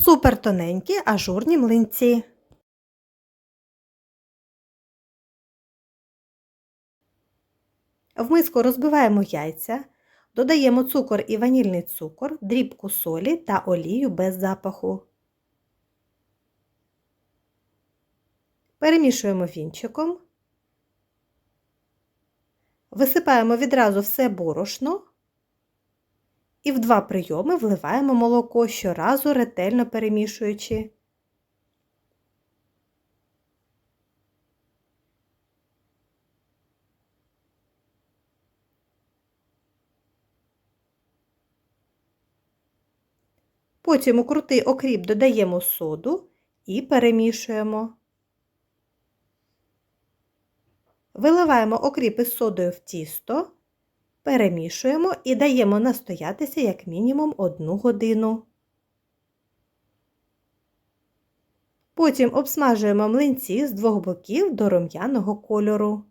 Супер тоненькі ажурні млинці. В миску розбиваємо яйця, додаємо цукор і ванільний цукор, дрібку солі та олію без запаху. Перемішуємо вінчиком. Висипаємо відразу все борошно і в два прийоми вливаємо молоко щоразу ретельно перемішуючи. Потім у крутий окріп додаємо соду і перемішуємо. Виливаємо окріп із содою в тісто, перемішуємо і даємо настоятися як мінімум 1 годину. Потім обсмажуємо млинці з двох боків до рум'яного кольору.